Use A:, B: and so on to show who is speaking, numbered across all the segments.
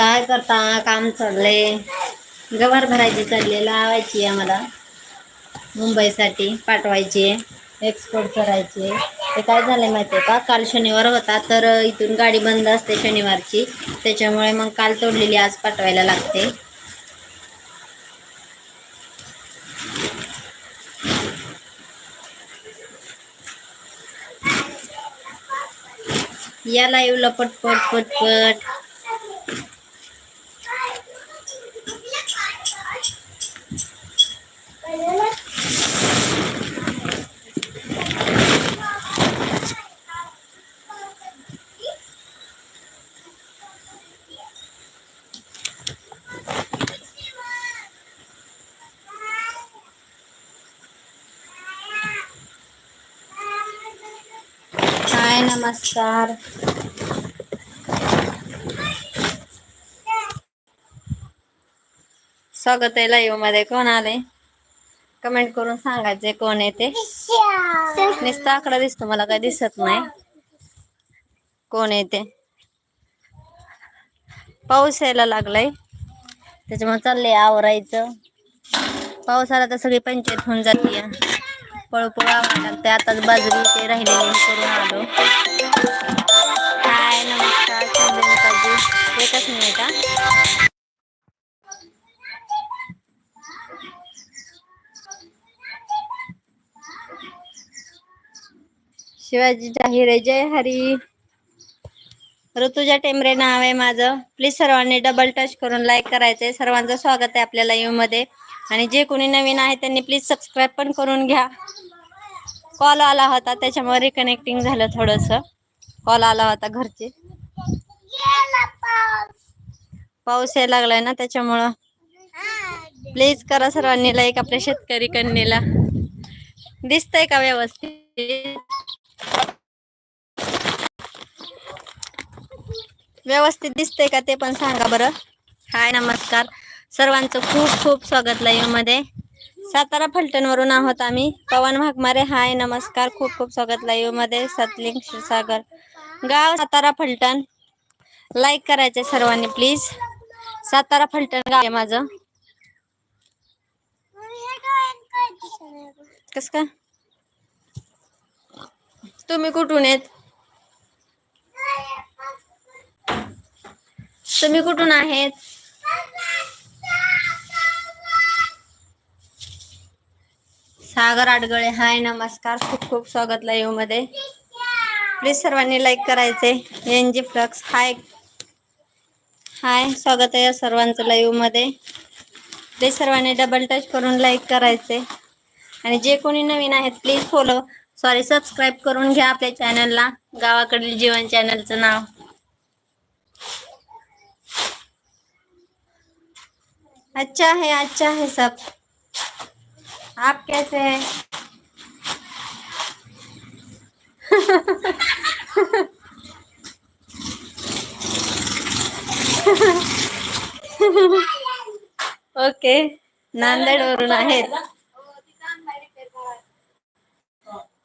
A: काय करता? काम चाललंय. गवार भरायची चालली लावायची आहे आम्हाला. मुंबईसाठी पाठवायची आहे एक्सपोर्ट करायची ते काय झालं माहिती आहे का? काल शनिवार होता तर इथून गाडी बंद असते शनिवारची. त्याच्यामुळे मग काल तोडलेली आज पाठवायला लागते. या लाईव्हला पटपट पटपट. हाय नमस्कार. स्वागत आहे लाईव्हमध्ये. कोण आले? कमेंट करून सांगायचे कोण आहे ते. नुसता आकडा दिसतो मला काय दिसत नाही. कोण आहे ते? पाऊस यायला लागलाय. त्याच्यामुळे चाललंय आवरायचं. पाऊस आला तर सगळी पंचायत होऊन जाते. पळपळ आवायला लागते. आताच बाजरी ते राहिलेली करून आलो. हाय नमस्कार. एकच मिनिट शिवाजी जाहीर जय हरी. ऋतुजा टेमरे नाव आहे माझं. प्लीज सर्वांनी डबल टच करून लाईक करायचंय. सर्वांचं स्वागत आहे आपल्या लाईव्हमध्ये. आणि जे कोणी नवीन आहे त्यांनी प्लीज सबस्क्राईब पण करून घ्या. कॉल आला होता त्याच्यामुळे रिकनेक्टिंग झालं थोडस. कॉल आला होता घरचे. पाऊस यायला लागलाय ना त्याच्यामुळं. प्लीज करा सर्वांनी लाईक आपल्या शेतकरी कन्येला. दिसतंय का व्यवस्थित? व्यवस्थित दिसतंय का ते पण सांगा बरं. हाय नमस्कार. सर्वांचं खूप खूप स्वागत लाईव्हमध्ये सातारा फलटण वरून आहोत आम्ही. पवन भागमारे हाय नमस्कार. खूप खूप स्वागत लाईव्हमध्ये सतलिंग क्षीरसागर गाव सातारा फलटण. लाईक करायचंय सर्वांनी प्लीज सातारा फलटण गाव आहे माझं. कस का तुम्ही कुठून आहेत? तुम्ही कुठून आहेत? सागर आडगळे हाय नमस्कार. खूप खूप स्वागत लाईव्हमध्ये प्लीज सर्वांनी लाईक करायचे. एन जी फ्लक्स हाय. हाय स्वागत आहे या सर्वांचं लाईव्हमध्ये प्लीज सर्वांनी डबल टच करून लाईक करायचे. आणि जे कोणी नवीन आहेत प्लीज फॉलो सॉरी सबस्क्राईब करून घ्या आपल्या चॅनलला गावाकडील जीवन चॅनलचं नाव. अच्छा है अच्छा है सब. आप कैसे हैं? ओके नांदेड वरून आहेत.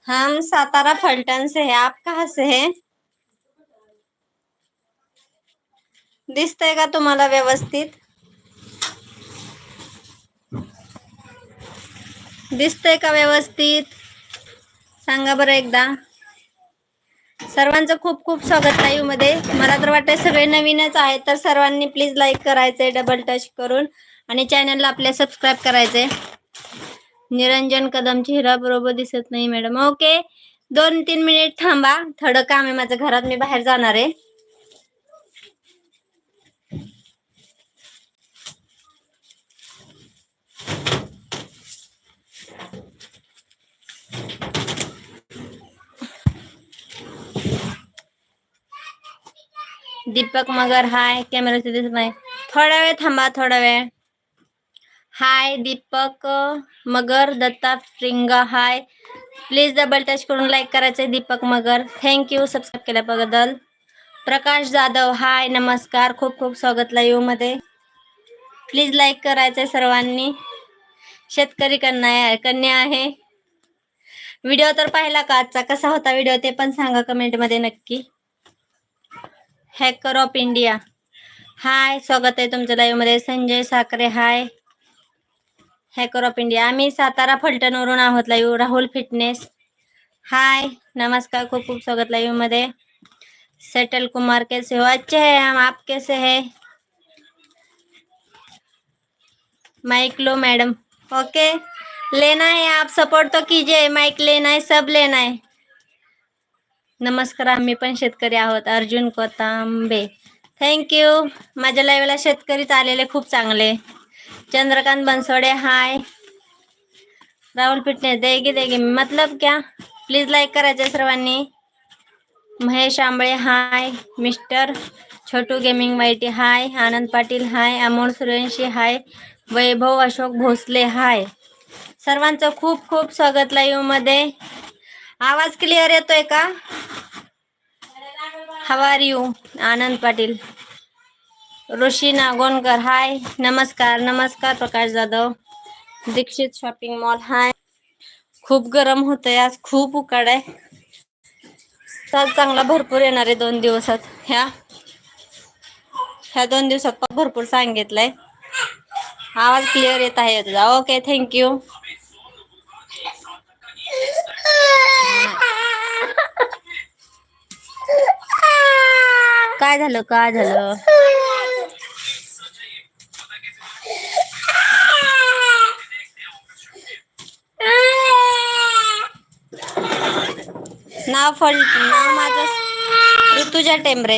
A: हम सातारा फलटन से है। आप कहाँ से है? दिसतंय का तुम्हाला व्यवस्थित? दिसतंय का व्यवस्थित? सांगा बरं एकदा. सर्वांचं खूप खूप स्वागत लाईव्हमध्ये मला तर वाटतंय सगळे नवीनच आहेत तर सर्वांनी प्लीज लाईक करायचंय डबल टच करून. आणि चॅनलला आपल्या सबस्क्राईब करायचंय. निरंजन कदम चेहरा बरोबर दिसत नाही मॅडम ओके दोन तीन मिनिट थांबा. थोडं काम आहे माझं. घरात मी बाहेर जाणार आहे. दीपक मगर हाय. कॅमेरा दिसत नाही. थोडा वेळ थांबा थोडा वेळ. हाय दीपक मगर दत्ता फ्रिंगा हाय. प्लीज डबल टच करून लाईक करायचंय दीपक मगर. थँक्यू सबस्क्राईब केल्याबद्दल. प्रकाश जाधव हाय. नमस्कार. खूप खूप स्वागत लाईव्हमध्ये. प्लीज लाईक करायचंय सर्वांनी. शेतकरी कन्या कन्या आहे. व्हिडिओ तर पाहिला का आजचा? कसा होता व्हिडिओ ते पण सांगा कमेंटमध्ये नक्की. हॅकर ऑफ इंडिया हाय स्वागत आहे तुमच्या लाईव्हमध्ये. Sanjay Sakhare hi. Hacker of India. आम्ही सातारा फलटणवरून आहोत लाईव्ह राहुल फिटनेस हाय नमस्कार. खूप खूप स्वागत लाईव्हमध्ये. सेटल कुमार कैसे हो? अच्छे है हम. आप कैसे है? माइक लो मैडम ओके लेना है आप. सपोर्ट तो कीजिए. माइक लेना है. सब लेना है. नमस्कार. आम्ही पण शेतकरी आहोत. अर्जुन कोतांबे. थँक्यू माझ्या लाईव्हला शेतकरीच आलेले खूप चांगले. चंद्रकांत बनसोडे हाय. राहुल फिटनेस देगी देगी. मतलब क्या? प्लीज लाईक करायचे सर्वांनी. Mahesh Ambale hi. Mister Chhotu gaming YT hi. Anand Patil hi. Amol Suryavanshi hi. Vaibhav Ashok Bhosale hi. सर्वांचं खूप खूप स्वागत लाईव्हमध्ये. आवाज क्लिअर येतोय का? How are you Anand Patil. Rishi Gonkar hi. नमस्कार नमस्कार Prakash Jadhav. Dixit shopping mall hi. खूप गरम होतंय आज खूप उकाड आहे. तर चांगला भरपूर येणार आहे दोन दिवसात. ह्या ह्या दोन दिवसात पण भरपूर सांगितलंय. आवाज क्लिअर येत आहे तुझा. ओके थँक्यू काय झालं? काय झालं? नाव फल नाव माझं ऋतुजा टेंबरे.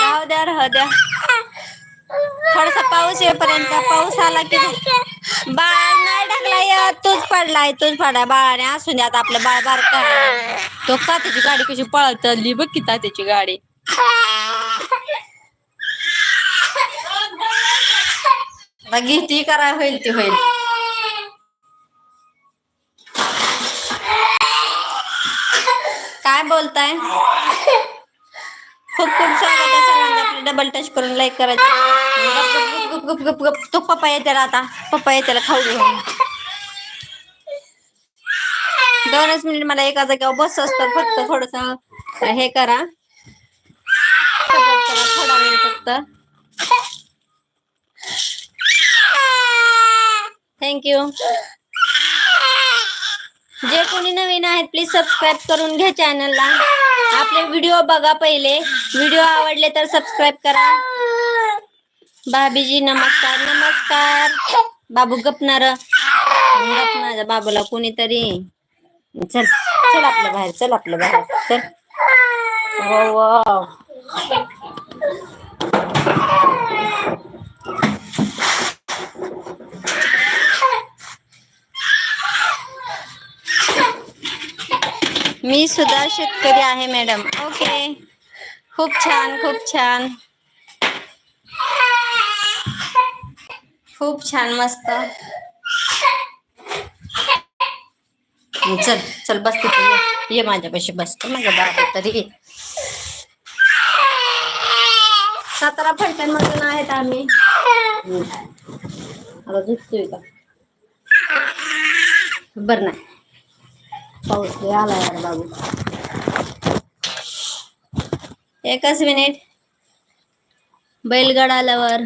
A: राहू द्या राहू द्या. थोडासा पाऊस येईपर्यंत पाऊस आला की बाळ नाही ढकला येत. तूच पडलाय तूच पडलाय. बाळाने असून आता आपलं बाळ बार तो तात्याची गाडी कशी पळत बघ की तात्याची गाडी. करा होईल ती होईल. काय बोलताय? खूप खूप स्वागत डबल टच करून लाईक करायचं. गप गप गप गप तो पप्पा येते आता. पप्पा येते खाऊ घेऊन दोनच मिनिट मला एका जागेवर बस असतं फक्त थोडस. हे करा. करा. थोडा वेळ फक्त. थँक्यू जे कोणी नवीन आहेत प्लीज सबस्क्राईब करून घ्या चॅनलला आपले व्हिडिओ बघा पहिले. व्हिडिओ आवडले तर सबस्क्राईब करा. भाभीजी नमस्कार नमस्कार. बाबू गपणार. गपणार बाबूला कोणीतरी. चल चल आपलं बाहेर चल आपलं बाहेर चल. हो, हो मी सुद्धा शेतकरी आहे मॅडम ओके खूप छान खूप छान. खूप छान मस्त. चल चल बस तिथे ये. माझ्यापाशी बस. माझ्या बाबा तरी. सातारा फलटण मधून आहेत आम्ही. आता झुकतोय का? बर नाही. पाऊस आला यार बाबू. एकच मिनिट. बैलगड आल्यावर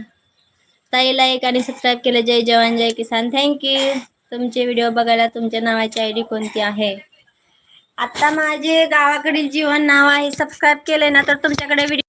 A: ताई लाईक आणि सबस्क्राईब केलं. जय जवान जय किसान. थँक्यू तुमचे व्हिडिओ बघायला तुमच्या नावाची आय डी कोणती आहे? आता माझे गावाकडील जीवन नाव आहे. सबस्क्राईब केले ना तर तुमच्याकडे व्हिडिओ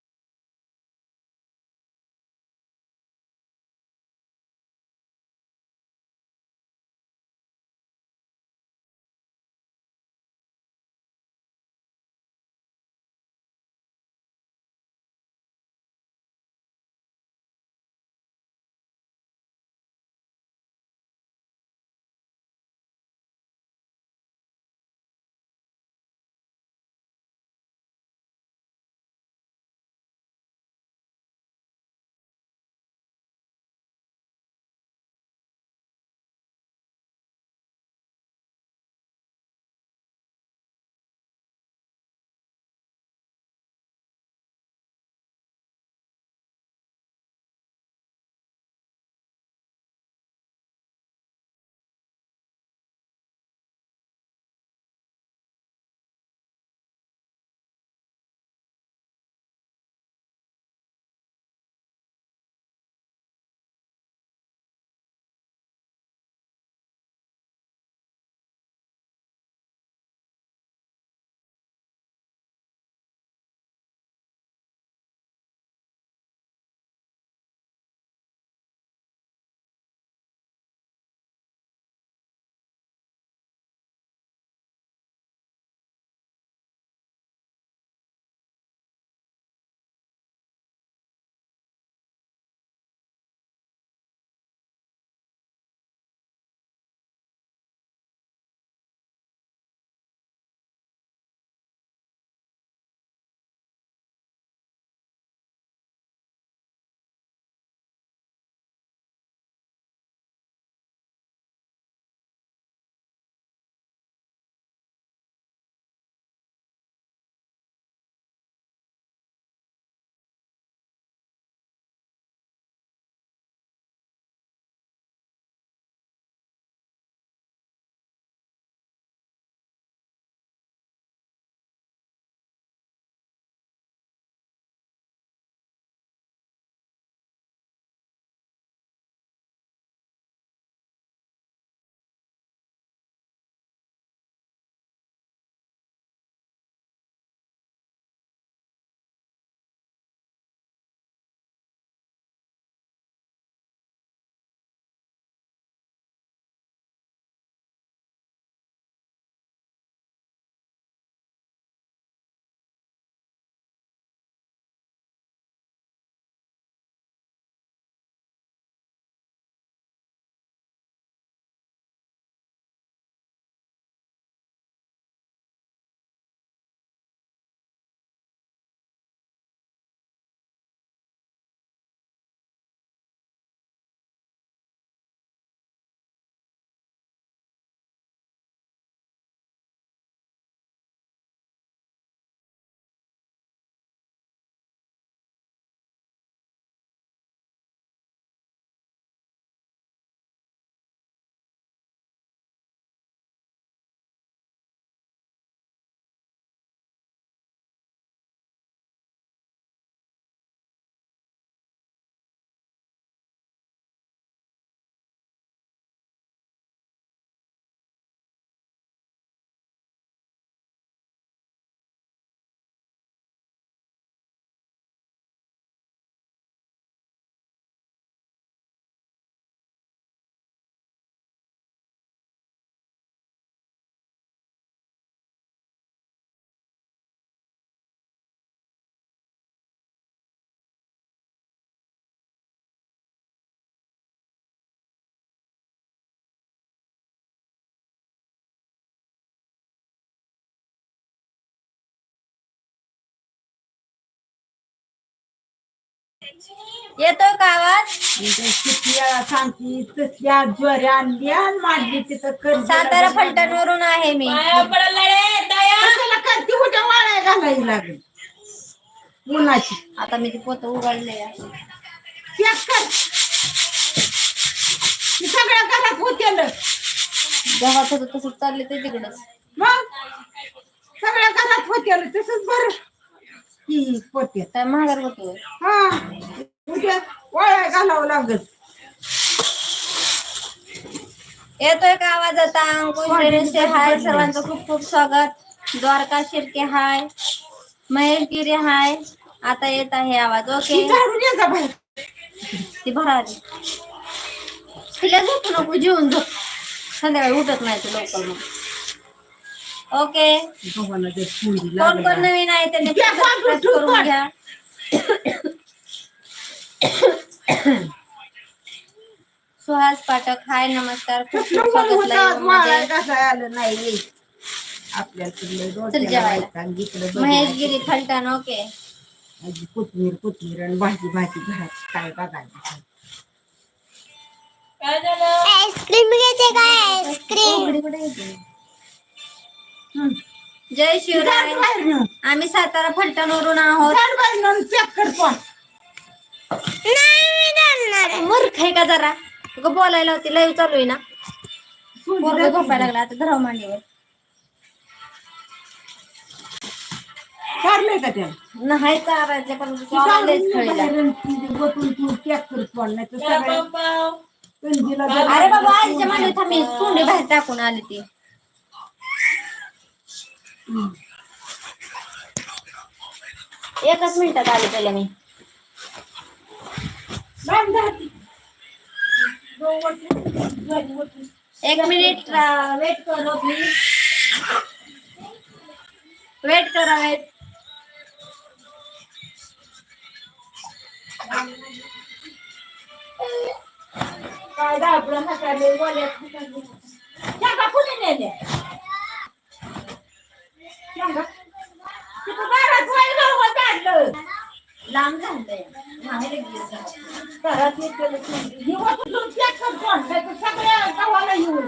A: येतोय का आवाज?
B: सांगती ज्वारी आणली आणि मांडली तिथं कर.
A: सातारा फलटण वरून आहे मी.
B: कशाला करती? उद्या वाळाय घालावी लागेल? उन्हाची
A: आता मी ती पोत उघडले
B: पॅक कर. ती सगळ्या घरात होतेल.
A: जेव्हा होतं तसंच चालले ते तिकडच.
B: मग? सगळ्या घरात होतेल. तसंच बर. पोते
A: काय महागार होतो
B: हा उद्या वाळाय घालावं लागेल
A: येतोय का आवाज आता? अंकुश हाय? सर्वांचं खूप खूप स्वागत. द्वारका शिर्के हाय. महेश गिरे हाय. आता येत आहे आवाज. ओके.
B: ती
A: भरा तिला झोपू नको जेवून झोप. संध्याकाळी उठत नाही तू लवकर मग. ओके
B: गव्हाला जर पुरी
A: कोण
B: लागली
A: कोण नवीन आहे त्यांनी
B: घ्या,
A: subscribe
B: ठेवू
A: करून
B: पण.
A: घ्या सुहास पाठक हाय नमस्कार खूप
B: कसलं
A: खूप
B: बरं
A: स्वागत
B: होतं आज
A: live वाळायमध्ये.
B: घासाय आलं नाही आपल्याकडे
A: चल जेवायला.
B: सांगितलं
A: महेशगिरी फलटण ओके
B: आजी कोथमीर कोथमीर आणि भाजी भाजी घरात काय बघायचं
C: आईस्क्रीम घ्यायचे काय आईस्क्रीम
A: उघडी कुठे येते? जय शिवराय. आम्ही सातारा फलटण वरून आहोत. मूर्ख आहे का जरा? उगा बोलायला होती लाईव्ह चालू आहे ना. पोरगं झोपायला लागला आता धराव मांडीवर.
B: काढलंय का त्याला?
A: नाही चारायचं पण लयच खळीला. अरे बाबा आईच्या मांडीवर थांब मी सोंडी बाहेर टाकून आली ती. एकच मिनिटात आली त्याला मी. एक मिनिट वेट करो प्लीज़ वेट करा वेट
B: काय दाबलं हाताले, गोल्यात
A: लांब झालंय. माहेर
B: घरात सगळ्या गावाला येऊन.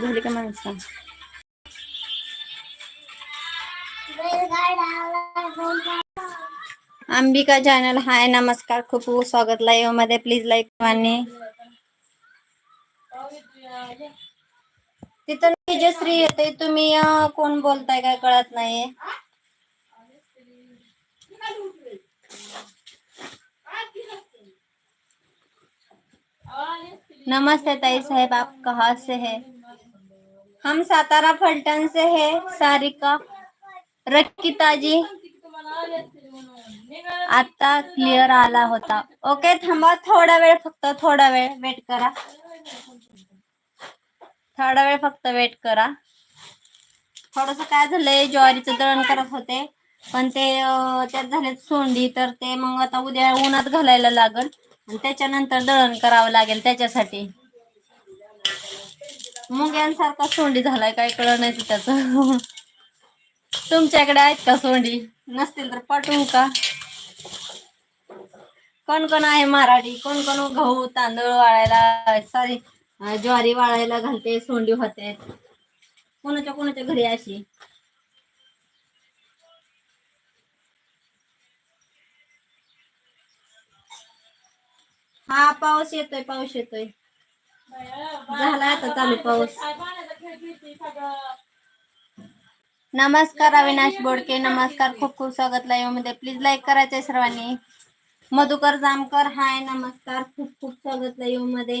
A: झाली का माणसं? अंबिका चॅनल हाय नमस्कार. खूप खूप स्वागत लाईव्हमध्ये. प्लीज लाईक आणि तिथं तेजश्री येते तुम्ही कोण बोलताय काय कळत नाहीये. नमस्ते ताई साहेब, आप कहाँ से है? हम सातारा फलटण से है, सारिका। रक्किता जी। आता क्लिअर आला होता. ओके थांबा, थोडा वेळ, फक्त थोडा वेळ वेट करा. थोडा वेळ फक्त वेट करा. थोडस काय झालंय ज्वारीचं दळण करत होते. पण ते त्यात झाले सोंडी तर ते मग आता उद्या उन्हात घालायला लागल. आणि त्याच्यानंतर दळण करावं लागेल त्याच्यासाठी. मुंग्यांसारखा सोंडी झालाय काय कळलं नाही त्याच. तुमच्याकडे आहेत का सोंडी? नसतील तर पाठवू का? कोण कोण आहे मराठी? कोण कोण गहू तांदूळ वाळायला सॉरी ज्वारी वाळायला घालते सोंडी होते. कोणाच्या कोणाच्या घरी अशी? हा पाऊस येतोय पाऊस येतोय. झाला आता चालू पाऊस. नमस्कार अविनाश बोडके नमस्कार खूप खूप स्वागत लाईव्हमध्ये प्लीज लाईक करायचंय सर्वांनी. मधुकर जामकर हाय नमस्कार खूप खूप स्वागत लाईव्हमध्ये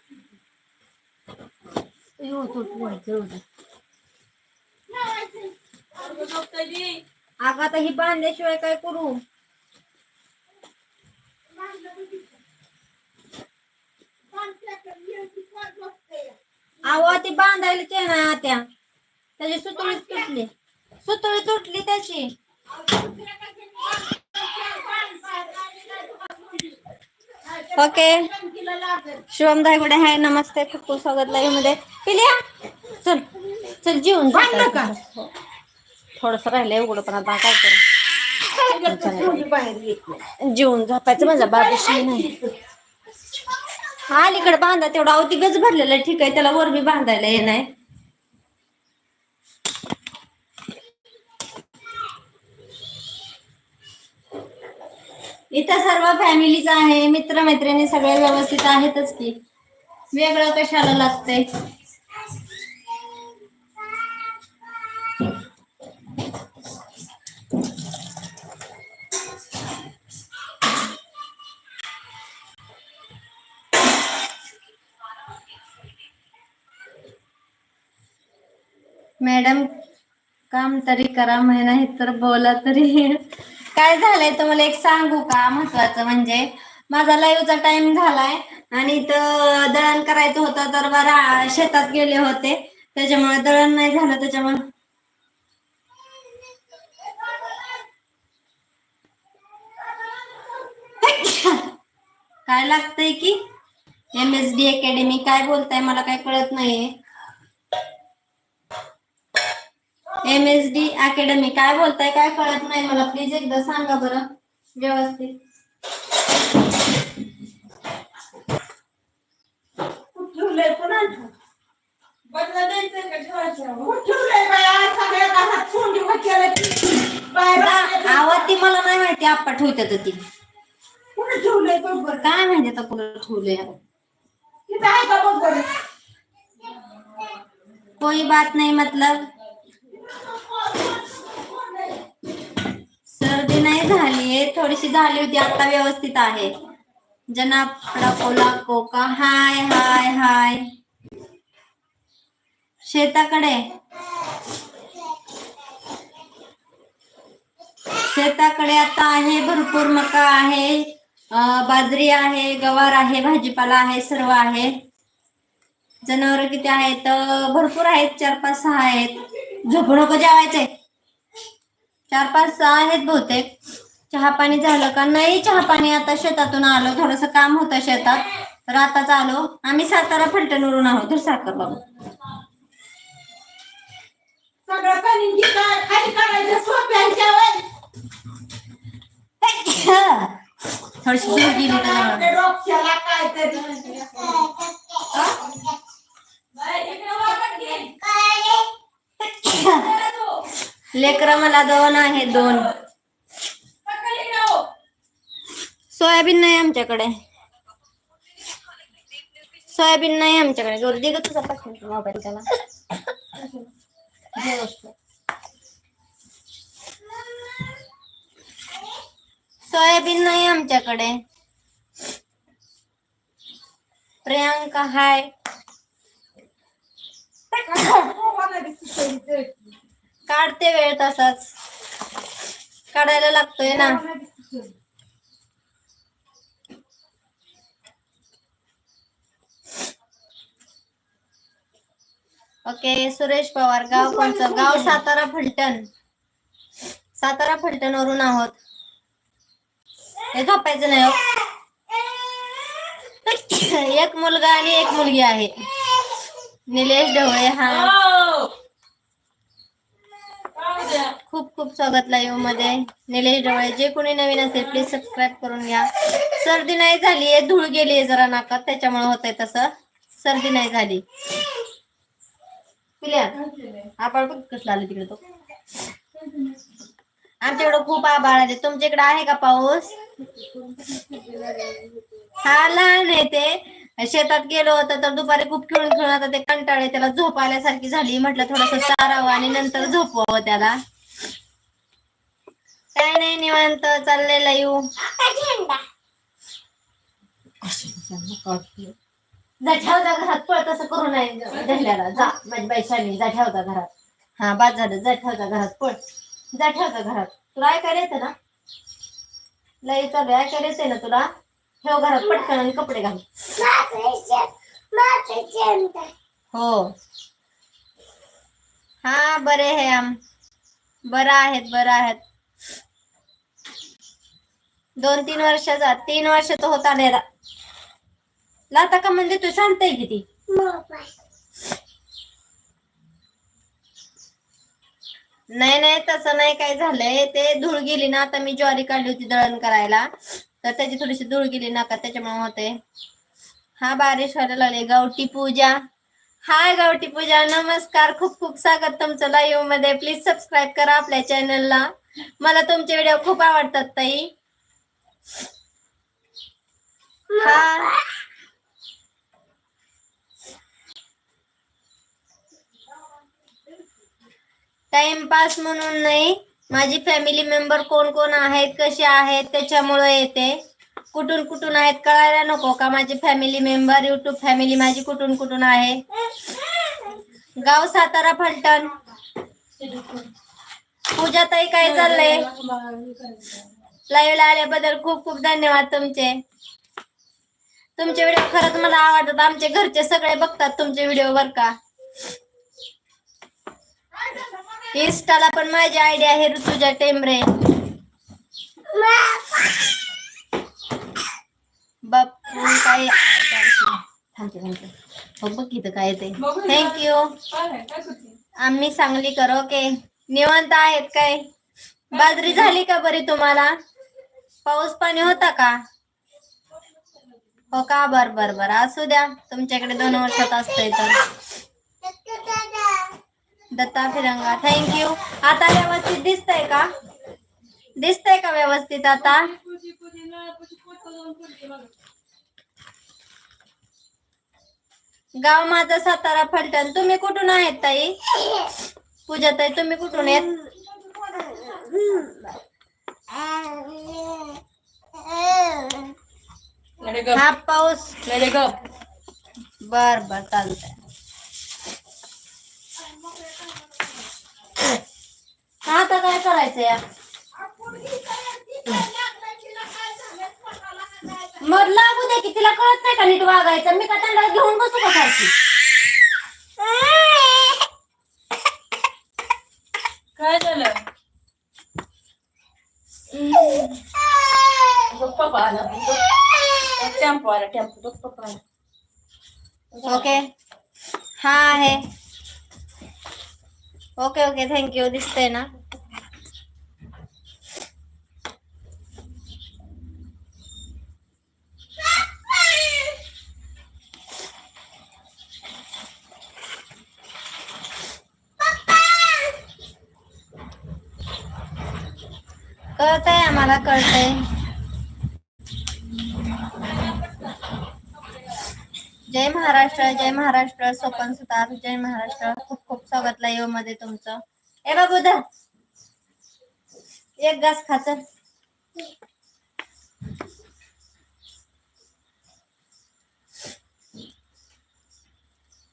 A: अगं आता ही बांधल्याशिवाय काय करू आवा ती बांधायला आहे ना त्या त्याची सुतळी तुटली. सुतळी तुटली त्याची. ओके. शिवम धायगुडे हाय नमस्ते. खूप खूप स्वागत लाईव्हमध्ये पिल्या चल चल जीवन
B: का?
A: थोडस राहिलंय उघड पण आता काय करू. जीवन झोपायचं माझा बाबूशी नाही. हा अलीकडे बांधा तेवढा अवती गज भरलेला ठीक आहे त्याला वर बी बांधायला ये इथं सर्व फॅमिलीच आहे मित्र मैत्रिणी सगळे व्यवस्थित आहेतच की. वेगळं कशाला लागतंय? मॅडम काम तरी करा महिना तर बोला तरी. काय झालंय तर मला एक सांगू का? महत्वाचं म्हणजे माझा लाईव्हचा टाइम झालाय आणि तर दळण करायचं होतं तर बरा शेतात गेले होते. त्याच्यामुळे दळण नाही झालं त्याच्यामुळे काय लागतंय की? एम एस डी अकॅडमी काय बोलताय? मला काय कळत नाहीये. एम एस डी अकॅडमी काय बोलताय? काय कळत नाही मला. प्लीज एकदा सांगा बरं. व्यवस्थित.
B: ठेवलंय बाया? की.
A: आवाज ती मला नाही माहिती आप्पा ठेवतात ती.
B: कुठं ठेवलंय बरोबर
A: काय माहिती आता कुठं ठेवलंय?
B: तिथं आहे का बरोबर
A: कोई बात नाही मतलब. झालीये थोडीशी झाली होती आता व्यवस्थित आहे. जनाब कोला कोका हाय हाय हाय. शेताकडे. शेताकडे आता आहे भरपूर मका आहे बाजरी आहे गवार आहे भाजीपाला आहे सर्व आहे. जनावर किती आहेत? भरपूर आहेत चार पाच सहा आहेत. झोपू नको जेवायचे. चार पाच सहा आहेत बहुतेक. चहा पाणी झालं का? नाही चहा पाणी आता शेतातून आलो. थोडस काम होतं शेतात. तर आताच आलो. आम्ही सातारा फलटणवरून आहोत. तर साखर बाबा. थोडीशी दूर गेली लेकरं मला दोन आहे दोन. सोयाबीन नाही आमच्याकडे. सोयाबीन नाही ग तुझा पाठवून मोबाईल त्याला. सोयाबीन नाही आमच्याकडे. प्रियांका, हाय. काढते वेळ ना. ओके सुरेश पवार गाव कोणचं गाव सातारा फलटण. सातारा फलटण वरून आहोत. हे झोपायचं नाही हो. एक मुलगा आणि एक मुलगी आहे. निलेश ढवळे हा. खूप खूप स्वागत लाईव्हमध्ये निलेश ढवळे जे कोणी नवीन असेल प्लीज सबस्क्राईब करून घ्या. सर्दी नाही झाली धूळ गेली जरा नाकात त्याच्यामुळे होतंय तसं. सर्दी नाही झाली. आबाळ बघ कसला आलं तिकडे तो. आमच्याकडे खूप आबाळ आले तुमच्या इकडे आहे का पाऊस? हा लहान आहे ते. शेतात गेलो होतं तर दुपारी खूप खेळून खेळून आता ते कंटाळे त्याला झोप आल्यासारखी झाली. म्हटलं थोडस चारावं आणि नंतर झोपवावं त्याला. काय नाही निवांत चाललेला येऊ जा ठेव जा घरात पळ तसं करू नये. धरल्याला जा माझी बाई शाली जा ठेव जा घरात. हा बाद झालं. जा ठेव जा घरात पळ. जा ठेव जा घरात. तुला ऐकायला येतं ना? लय चालू आहे, ऐकायला येते ना तुला? ठेव घरात पटकन आणि कपडे घाल. हो. हा बरे हे आम. बरं आहेत बरं आहेत. दोन तीन वर्षाचा तीन वर्ष तो होता नेला लाता का म्हणजे तू सांगते किती नाही नाही तसं नाही काय झालंय ते धूळ गेली ना आता मी ज्वारी काढली होती दळण करायला. तर त्याची थोडीशी धूळ गेली ना का त्याच्यामुळे होते हा बारिश व्हायला लागले गावठी पूजा. हाय गावठी पूजा नमस्कार खूप खूप स्वागत तुमचं लाईव्हमध्ये. प्लीज सबस्क्राईब करा आपल्या चॅनलला मला तुमचे व्हिडिओ खूप आवडतात ताई. हा. टाइमपास म्हणून नाही. माझी फॅमिली मेंबर कोण कोण आहेत कसे आहेत त्याच्यामुळे येते कुठून कुठून आहेत कळायला नको का? माझी फॅमिली मेंबर युट्यूब फॅमिली माझी कुठून कुठून आहे? गाव सातारा फलटण. पूजा ताई काय चाललंय? लाईव्ह ला आल्याबद्दल खूप खूप धन्यवाद तुमचे. तुमचे व्हिडिओ खरंच मला आवडतात. आमचे घरचे सगळे बघतात तुमचे व्हिडिओ बर का? इन्स्टाला पण माझी आयडिया आहे ऋतुजा टेमरे बापू काय थांबते थांबते हो बघ इथं काय ते. थँक्यू आम्ही सांगली कर ओके निवांत आहेत काय? बाजरी झाली का बरी तुम्हाला? पाऊस पाणी होता का? हो का? बर बर बर. असू द्या. तुमच्याकडे दोन वर्षात असतंय तर. दत्ता फिरंगा थँक्यू आता व्यवस्थित दिसतंय का? दिसतंय का व्यवस्थित आता? गाव माझा सातारा फलटण. तुम्ही कुठून आहेत ताई? पूजा ताई तुम्ही कुठून आहेत? हा पाऊस. बर बर चालतंय. आता काय करायचं या मग लागू दे की तिला कळत नाही का नीट वागायचं? मी का त्यांना घेऊन बसू का सारखी?
D: काय झालं? बघ पप्पा आला. टेम्पो आला टेम्पो बघ पप्पा आला.
A: ओके हा आहे. ओके ओके थँक्यू दिसतंय ना कळतंय आम्हाला कळतंय. जय महाराष्ट्र जय महाराष्ट्र स्वपन सुतार जय महाराष्ट्र. खूप खूप स्वागत येऊ मध्ये तुमचं. ए बाबू धर. एक घास खाच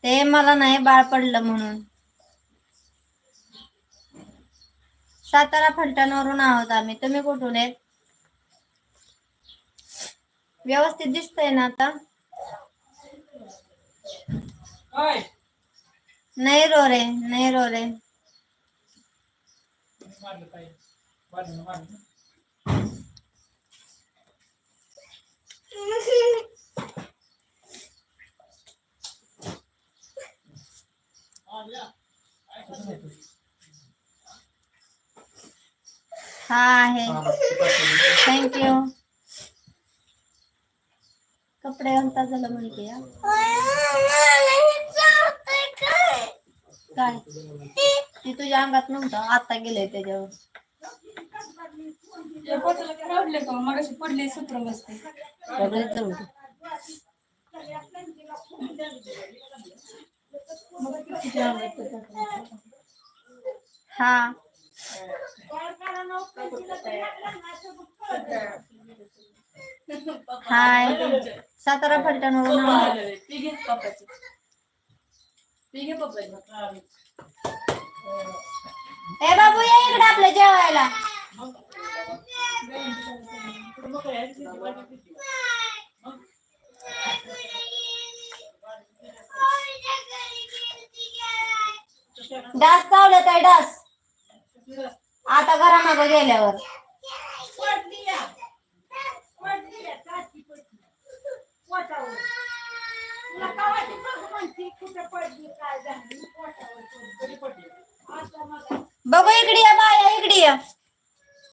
A: ते मला नाही बाळ पडलं म्हणून. सातारा फलटणवरून आहोत आम्ही. तुम्ही कुठून आहेत व्यवस्थित दिसतंय ना आता? नाही रो रे नाही रो रे. हा आहे. थँक्यू कपडे घालता झालं म्हणते या काय? ती तुझ्या अंगात नव्हतं आता गेलंय त्याच्यावर.
D: राहले का? मग पडली बसते
A: दे. हा. हाय. सातारा फलटणवरून. आलो. ए बाबू ये इकडे आपल्या जेवायला. डास चावलं आहे डास? आता घरामागं गेल्यावर.
B: पडली पडली, काय झाली,
A: बघू इकडे या बाया इकडे या.